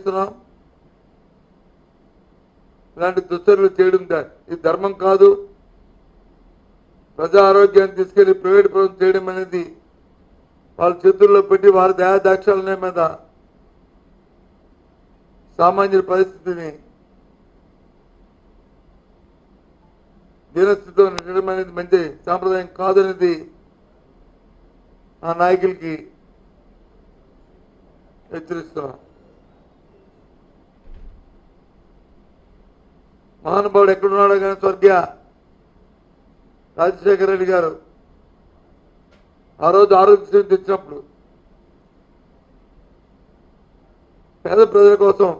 చేస్తున్నాం? ఇలాంటి దుస్తులు చేయడం ఇది ధర్మం కాదు. ప్రజా ఆరోగ్యాన్ని తీసుకెళ్ళి ప్రైవేట్ ప్రభుత్వం చేయడం అనేది వాళ్ళ చేతుల్లో పెట్టి వారి దయాదాక్షాలనే మీద సామాన్యుల పరిస్థితిని దీనస్థితితో నెట్టడం అనేది మంచి సాంప్రదాయం కాదనేది ఆ నాయకులకి హెచ్చరిస్తున్నాం. మహానుభావుడు ఎక్కడున్నాడో కానీ స్వర్గీయ రాజశేఖర రెడ్డి గారు ఆ రోజు ఆరోగ్యశ్రీ తెచ్చినప్పుడు పేద ప్రజల కోసం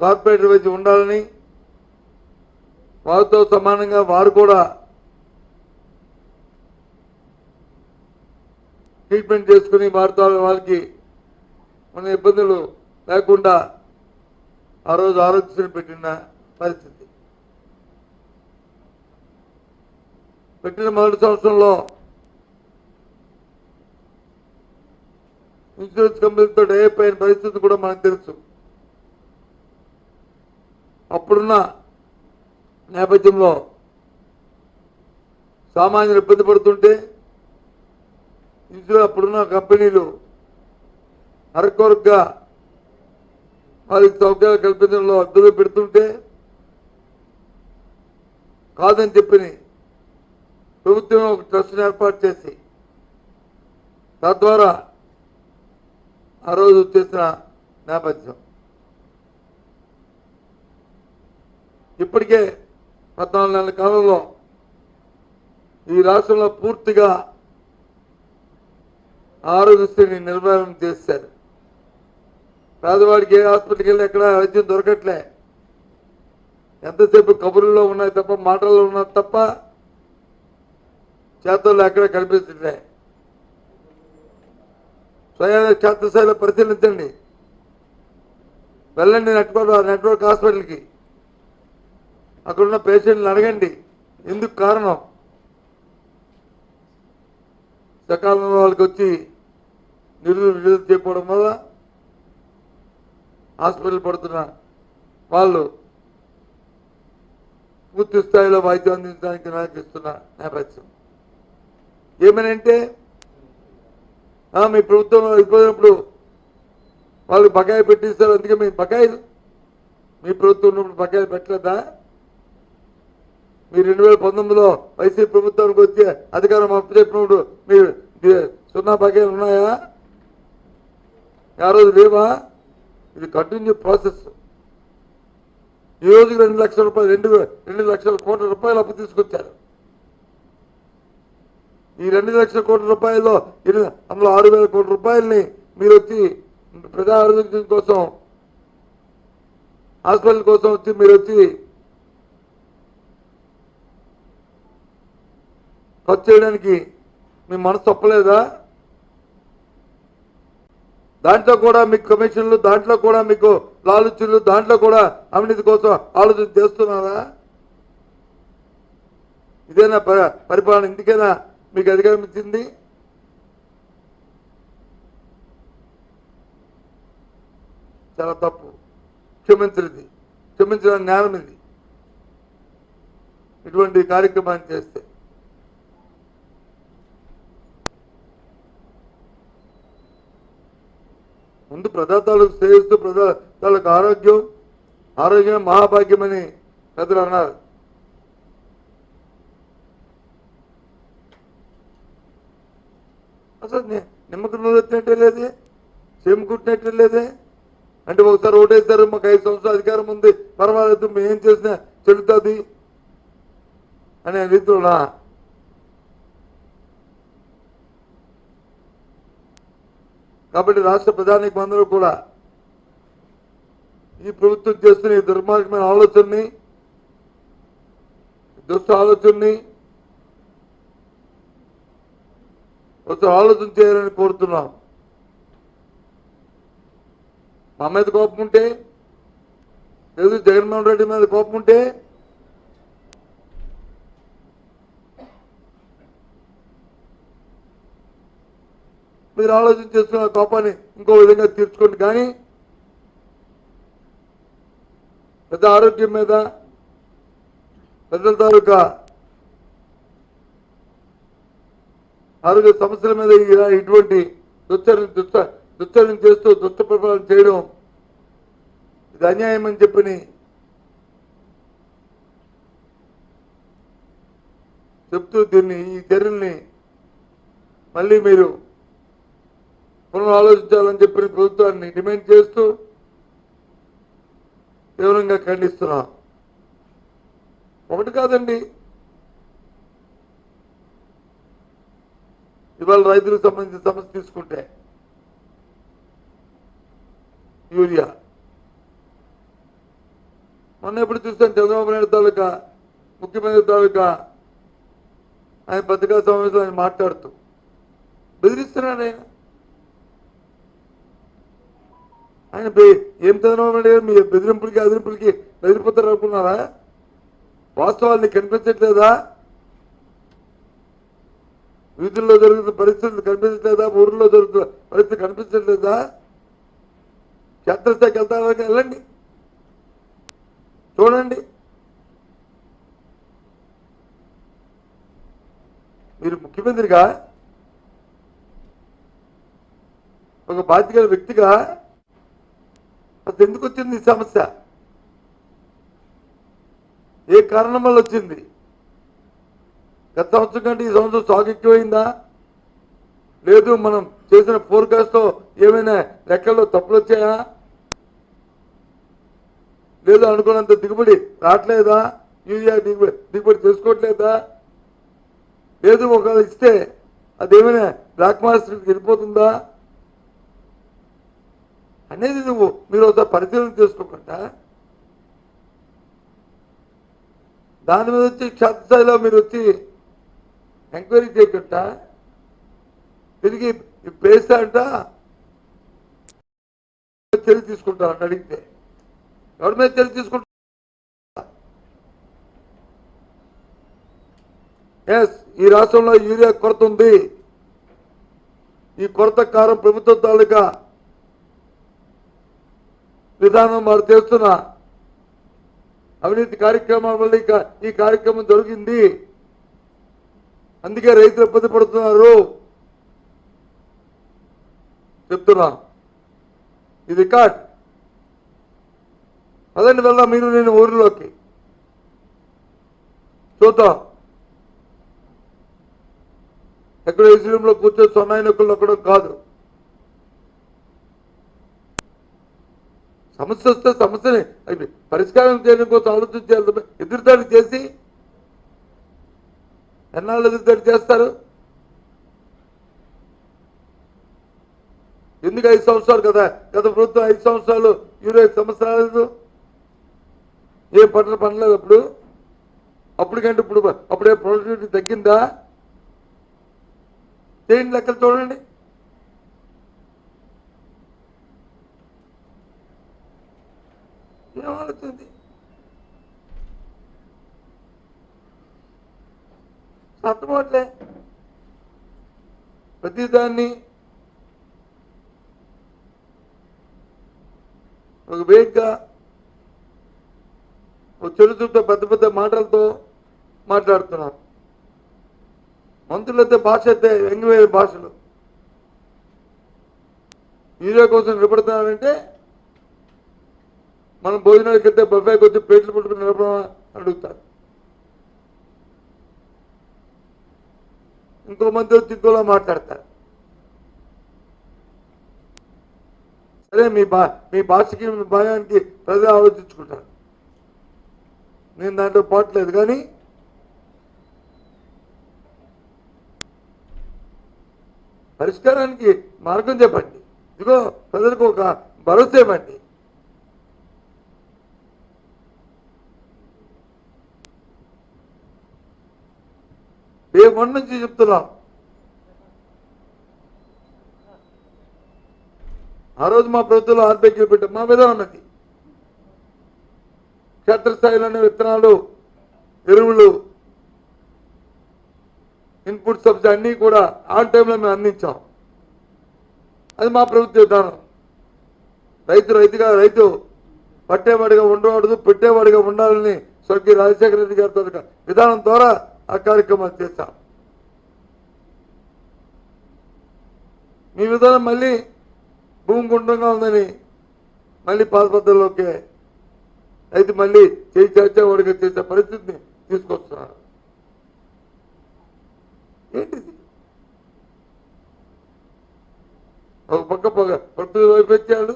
కార్పొరేటర్ వైద్యం ఉండాలని వారితో సమానంగా వారు కూడా ట్రీట్మెంట్ చేసుకుని వారితో వాళ్ళకి మన ఇబ్బందులు లేకుండా ఆ రోజు ఆరోగ్యశ్రీ పెట్టిన పరిస్థితి. పెట్టిన మొదటి సంవత్సరంలో ఇన్సూరెన్స్ కంపెనీతో డైప్ అయిన పరిస్థితి కూడా మనకు తెలుసు. అప్పుడున్న నేపథ్యంలో సామాన్యులు ఇబ్బంది పడుతుంటే ఇన్సూరెన్స్ అప్పుడున్న కంపెనీలు అరకొరగా వారికి సౌకర్యాలు కల్పించడంలో అద్దెలు పెడుతుంటే కాదని చెప్పని ప్రభుత్వం ఒక ట్రస్ట్ ఏర్పాటు చేసి తద్వారా ఆ రోజు చేసిన నేపథ్యం. ఇప్పటికే పద్నాలుగు నెలల కాలంలో ఈ రాష్ట్రంలో పూర్తిగా ఆరోగ్యశ్రీని నిర్మాణం చేశారు. పేదవాడికి ఏ హాస్పిటల్కి వెళ్ళి ఎక్కడ వైద్యం దొరకట్లే. ఎంతసేపు కబుర్లలో ఉన్నాయి తప్ప మాటల్లో ఉన్నది తప్ప చేతుల్లో ఎక్కడ కనిపిస్తుండే స్వయం క్షేత్రస్థాయిలో పరిశీలించండి. వెళ్ళండి నెట్వర్క్ నెట్వర్క్ హాస్పిటల్కి. అక్కడున్న పేషెంట్ని అడగండి. ఎందుకు కారణం? సకాలంలో వాళ్ళకి వచ్చి నిరుడు విడుదల చేయకపోవడం వల్ల హాస్పిటల్ పడుతున్న వాళ్ళు పూర్తి స్థాయిలో వైద్యం అందించడానికి నాయకిస్తున్న నేపథ్యం. ఏమనంటే మీ ప్రభుత్వం అయిపోయినప్పుడు వాళ్ళు బకాయి పెట్టిస్తారు అందుకే మీ బకాయిలు. మీ ప్రభుత్వం ఉన్నప్పుడు బకాయిలు పెట్టలేదా? మీరు రెండు వేల పంతొమ్మిదిలో వైసీపీ ప్రభుత్వానికి వచ్చి అధికారం అప్పచెప్పినప్పుడు మీరు సున్నా బకాయిలు ఉన్నాయా? ఆ రోజు లేవా? ఇది కంటిన్యూ ప్రాసెస్ ఈ రోజుకి రెండు లక్షల రూపాయలు రెండు రెండు లక్షల కోట్ల రూపాయలు అప్పు తీసుకొచ్చారు. ఈ రెండు లక్షల కోట్ల రూపాయల్లో అందులో ఆరు వేల కోట్ల రూపాయలని మీరు వచ్చి ప్రజా ఆరోగ్యం కోసం హాస్పిటల్ కోసం వచ్చి మీరు వచ్చి ఖర్చు చేయడానికి మీ మనసు తప్పలేదా? దాంట్లో కూడా మీకు కమిషన్లు దాంట్లో కూడా మీకు లాలుచులు దాంట్లో కూడా అవినీతి కోసం ఆలోచన చేస్తున్నారా? ఇదేనా పరిపాలన? ఇందుకేనా మీకు అధికారం ఇచ్చింది? చాలా తప్పు. క్షమించినది. క్షమించడం నేరం ఇది. ఇటువంటి కార్యక్రమాన్ని చేస్తే. ముందు ప్రజాతాలకు ప్రదా ప్రజాతాలకు ఆరోగ్యం ఆరోగ్యం మహాభాగ్యమని పెద్దలు అన్నారు. అసలు నిమ్మకు నిమ్మకం నూనె ఎత్తినట్టే లేదే? చేము లేదే? అంటే ఒకసారి ఓటేస్తారు మాకు ఐదు సంవత్సరాలు అధికారం ఉంది పర్వాలేదు మేము ఏం చేసినా చెడుతుంది అనే రీతిలోనా? కాబట్టి రాష్ట్ర ప్రధానికి అందరూ కూడా ఈ ప్రభుత్వం చేస్తున్న ఈ దుర్మార్గమైన ఆలోచనని దుష్ట ఆలోచనని ఒకసారి ఆలోచన చేయాలని కోరుతున్నాం. మా మీద కోపం ఉంటే లేదు జగన్మోహన్ రెడ్డి మీద కోపం ఉంటే మీరు ఆలోచన చేస్తున్న కోపాన్ని ఇంకో విధంగా తీర్చుకోండి. కానీ పెద్ద ఆరోగ్యం మీద పెద్దల తాలూకా ఆరోగ్య సమస్యల మీద ఇలా ఇటువంటి దుచ్చరణ దుచ్చ దుచ్చరణ చేస్తూ దుత్త ప్రభావం చేయడం ఇది అన్యాయం అని చెప్పని చెప్తూ దీన్ని ఈ చర్యల్ని మళ్ళీ మీరు పునరాలోచించాలని చెప్పిన ప్రభుత్వాన్ని డిమాండ్ చేస్తూ తీవ్రంగా ఖండిస్తున్నాం. ఒకటి కాదండి. ఇవాళ రైతులకు సంబంధించిన సమస్య తీసుకుంటే యూరియా. మొన్న ఎప్పుడు చూస్తాను చంద్రబాబు నాయుడు తాలూకా ముఖ్యమంత్రి తాలూకా ఆయన పత్రికా సమావేశంలో ఆయన మాట్లాడుతూ బెదిరిస్తున్నాడు ఆయన. ఆయన ఏం చంద్రబాబు మీ బెదిరింపులకి అదిరింపులకి బెదిరిపోతారు అనుకున్నారా? వాస్తవాన్ని కనిపించట్లేదా? వీధుల్లో జరుగుతున్న పరిస్థితులు కనిపించట్లేదా? ఊర్లో జరుగుతున్న పరిస్థితి కనిపించట్లేదా? క్షేత్రస్థాయికి వెళ్తారా వెళ్ళండి. చూడండి. మీరు ముఖ్యమంత్రిగా ఒక బాధ్యత వ్యక్తిగా అది ఎందుకు వచ్చింది ఈ సమస్య? ఏ కారణం వల్ల వచ్చింది? గత సంవత్సరం కంటే ఈ సంవత్సరం సాగు ఎక్కువైందా? లేదు మనం చేసిన ఫోర్కాస్ట్లో ఏమైనా లెక్కల్లో తప్పులు వచ్చాయా? లేదు అనుకున్నంత దిగుబడి రావట్లేదా? యూరియా దిగుబడి దిగుబడి చేసుకోవట్లేదా? లేదు ఒకవేళ ఇస్తే అదేమైనా బ్లాక్ మాస్టర్కి వెళ్ళిపోతుందా? అనేది నువ్వు మీరు ఒకసారి పరిశీలన చేసుకోకుండా దాని మీద వచ్చి క్షేత్రస్థాయిలో మీరు వచ్చి ఎంక్వైరీ చేయకుండా తిరిగి పేస్తా అంట చర్య తీసుకుంటారు అడిగితే. ఎవరి మీద చర్య తీసుకుంటారు? ఎస్ ఈ రాష్ట్రంలో యూరియా కొరత ఉంది. ఈ కొరత కారం ప్రభుత్వం తాలూకా విధానం వారు చేస్తున్న అవినీతి కార్యక్రమాల వల్ల ఈ కార్యక్రమం జరిగింది. అందుకే రైతులు ఇబ్బంది పడుతున్నారు. చెప్తున్నా. ఇది కాట్ పదండి వెళ్దాం మీరు నేను ఊరిలోకి. చూద్దాం. ఎక్కడ ఏసీ రూమ్లో కూర్చొని సొన్నాయి నొక్కలు నొక్కడం కాదు. సమస్య వస్తే సమస్యని. పరిష్కారం చేయడం కోసం ఆలోచించాలి ఎదురుదాడి చేసి ఎన్నాళ్ళు ఎదురుదాడి చేస్తారు? ఎందుకు ఐదు సంవత్సరాలు కదా? గత ప్రభుత్వం ఐదు సంవత్సరాలు ఇరవై సంవత్సరాలు ఏం పంటలు పండలేదు అప్పుడు? అప్పటికంటే ఇప్పుడు అప్పుడే ప్రొడక్టివిటీ తగ్గిందా? చేయండి లెక్కలు చూడండి. ఏమవుతుంది ఆలోచింది ప్రతిదాన్ని ఒక వేగ్గా ఒక చెడు చుట్టూ పెద్ద పెద్ద మాటలతో మాట్లాడుతున్నారు మంత్రులైతే భాష అయితే ఎంగివేరే భాషలు. యూరియా కోసం నిలబడుతున్నారంటే మనం భోజనాల వెళ్తే బొఫాయికి వచ్చి పేట్లు పుట్టుకుని నిలబడమా? అడుగుతారు. ఇంకో మంది వచ్చి ఇంకోలా మాట్లాడతారు. సరే మీ బా మీ భాషకి మీ భయానికి ప్రజలు ఆలోచించుకుంటారు. నేను దాంట్లో పాటలేదు కానీ పరిష్కారానికి మార్గం చెప్పండి. ఇదిగో ప్రజలకు ఒక భరోసా ఇవ్వండి. ఏ వన్ నుంచి చెప్తున్నాం. ఆ రోజు మా ప్రభుత్వంలో ఆర్బీకి పెట్టాం. మా విధానం అది. క్షేత్రస్థాయిలోని విత్తనాలు ఎరువులు ఇన్పుట్ సబ్సిడీ అన్నీ కూడా ఆన్ టైంలో మేము అందించాం. అది మా ప్రభుత్వ విధానం. రైతు రైతుగా రైతు పట్టేవాడిగా ఉండకూడదు పెట్టేవాడిగా ఉండాలని స్వర్గీయ రాజశేఖర రెడ్డి గారితో విధానం ద్వారా ఆ కార్యక్రమాలు చేశాం. మీ విధానం మళ్ళీ భూమి గుండ్రంగా ఉందని మళ్ళీ పాదపద్ధతిలోకి అయితే మళ్ళీ చేయి చేసేవాడిగా చేసే పరిస్థితిని తీసుకొస్తున్నారు. ఏంటిది? ఒక పక్క పక్క ప్రకృతి వచ్చాడు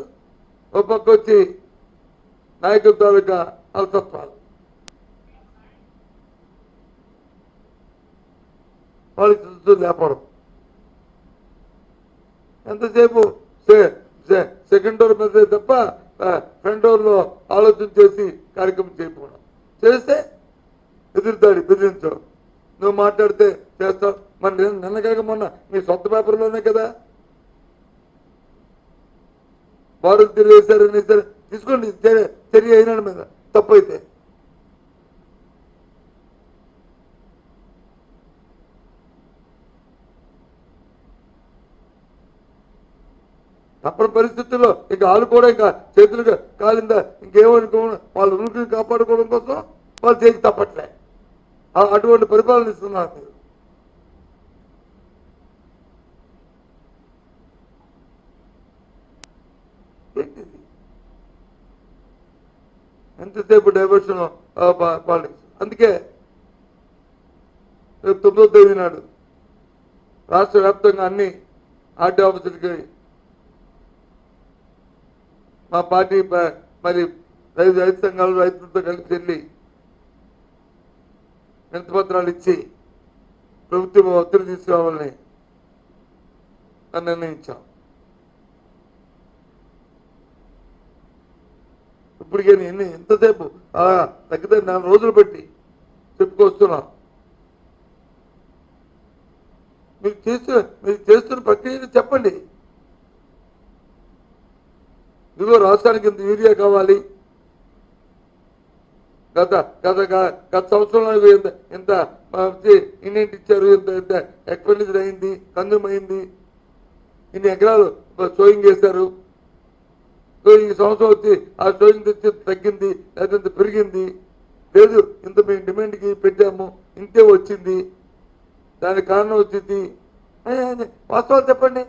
ఒక పక్క వచ్చి నాయకుల తాలూకా అలసత్వాలు. వాళ్ళకి చూస్తూ లేపడం ఎంతసేపు సెకండ్ డోర్ మీద తప్ప ఫ్రంట్ డోర్లో ఆలోచన చేసి కార్యక్రమం చేయకపోవడం. చేస్తే ఎదురుతాడు బెదిరించడం. నువ్వు మాట్లాడితే చేస్తావు. మరి నిన్న- నిన్న కాక మొన్న మీ సొంత పేపర్లోనే కదా. వారు తెలియజేశారు తీసుకోండి చర్య చర్య అయినాడు మీద. తప్పైతే. తప్పని పరిస్థితుల్లో ఇంకా వాళ్ళు కూడా ఇంకా చేతులుగా కాలిందా ఇంకేమనుకో వాళ్ళ ఉనికిని కాపాడుకోవడం కోసం వాళ్ళు చేసి తప్పట్లే. అటువంటి పరిపాలన ఇస్తున్నారు మీరు. ఎంతసేపు డైవర్షన్ పాలిటిక్స్ అందుకే రేపు తొమ్మిదో తేదీ నాడు రాష్ట్ర వ్యాప్తంగా అన్ని ఆర్టీ ఆఫీసులకి మా పార్టీ మరి రైతు రైతు సంఘాలు రైతులతో కలిసి వెళ్ళి వినతిపత్రాలు ఇచ్చి ప్రభుత్వం ఒత్తిడి తీసుకురావాలని నిర్ణయించాం. ఇప్పటికే ఎన్ని ఎంతసేపు తగ్గితే నాలుగు రోజులు పెట్టి చెప్పుకొస్తున్నాం. మీరు చేస్తున్న మీరు చేస్తున్న ప్రక్రియను చెప్పండి. ఇదిగో రాష్ట్రానికి ఇంత యూరియా కావాలి. గత గత గత సంవత్సరంలో ఇంత ఇంత ఇన్నింటి ఇచ్చారు ఇంత ఇంత ఎక్స్పెండిచర్ అయింది కన్జ్యూమ్ అయింది. ఇన్ని ఎకరాలు సోయింగ్ చేశారు. సో ఈ సంవత్సరం వచ్చి ఆ సోయింగ్ తెచ్చి తగ్గింది లేకపోతే ఇంత పెరిగింది. లేదు ఇంత మేము డిమాండ్కి పెట్టాము ఇంతే వచ్చింది. దానికి కారణం వచ్చింది అని- వాస్తవాలు చెప్పండి.